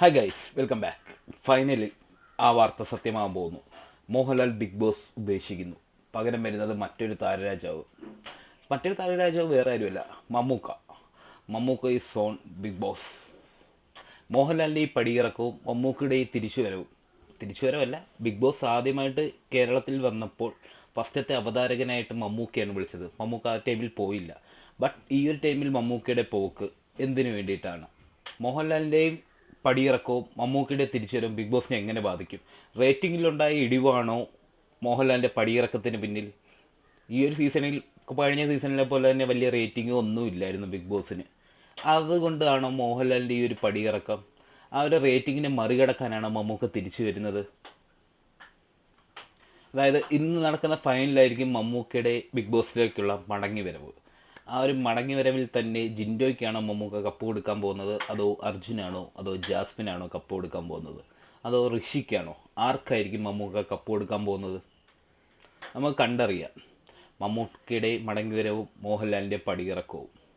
Hi guys welcome back finally ആ വാർത്ത സത്യമാകാൻ പോകുന്നു. മോഹൻലാൽ ബിഗ് ബോസ് ഉപേക്ഷിക്കുന്നു. പകരം വരുന്നത് മറ്റൊരു താരരാജാവ്. മറ്റൊരു താരരാജാവ് വേറെ ആരുമല്ല മമ്മൂക്ക. മമ്മൂക്ക ഈ സോൺ ബിഗ് ബോസ് മോഹൻലാലിന്റെ ഈ പടിയിറക്കവും മമ്മൂക്കയുടെ ഈ തിരിച്ചുവരവും. തിരിച്ചുവരവല്ല ബിഗ് ബോസ് ആദ്യമായിട്ട് കേരളത്തിൽ വന്നപ്പോൾ ഫസ്റ്റത്തെ അവതാരകനായിട്ട് മമ്മൂക്കയാണ് വിളിച്ചത്. മമ്മൂക്ക ആ ടൈമിൽ പോയില്ല. ബട്ട് ഈ ഒരു ടൈമിൽ മമ്മൂക്കയുടെ പോക്ക് എന്തിനു വേണ്ടിയിട്ടാണ്? മോഹൻലാലിന്റെയും പടിയിറക്കവും മമ്മൂക്കിയുടെ തിരിച്ചുവരവും ബിഗ് ബോസിനെ എങ്ങനെ ബാധിക്കും? റേറ്റിംഗിലുണ്ടായ ഇടിവാണോ മോഹൻലാലിന്റെ പടിയിറക്കത്തിന് പിന്നിൽ? ഈ ഒരു സീസണിൽ കഴിഞ്ഞ സീസണിലെ പോലെ തന്നെ വലിയ റേറ്റിംഗ് ഒന്നും ഇല്ലായിരുന്നു ബിഗ് ബോസിന് അതുകൊണ്ടാണോ മോഹൻലാലിന്റെ ഈ ഒരു പടിയിറക്കം? ആ ഒരു റേറ്റിങ്ങിനെ മറികടക്കാനാണോ മമ്മൂക്ക തിരിച്ചു വരുന്നത്? അതായത് ഇന്ന് നടക്കുന്ന ഫൈനലായിരിക്കും മമ്മൂക്കയുടെ ബിഗ് ബോസിലേക്കുള്ള മടങ്ങി വരവ് ആ ഒരു മടങ്ങി വരവിൽ തന്നെ ജിൻഡോയ്ക്കാണോ മമ്മൂക്ക കപ്പ് കൊടുക്കാൻ പോകുന്നത്? അതോ അർജുനാണോ? അതോ ജാസ്മിനാണോ കപ്പ് കൊടുക്കാൻ പോകുന്നത്? അതോ ഋഷിക്കാണോ? ആർക്കായിരിക്കും മമ്മൂക്ക കപ്പ് കൊടുക്കാൻ പോകുന്നത്? നമുക്ക് കണ്ടറിയാം. മമ്മൂക്കയുടെ മടങ്ങി വരവും മോഹൻലാലിന്റെ പടിയിറക്കവും.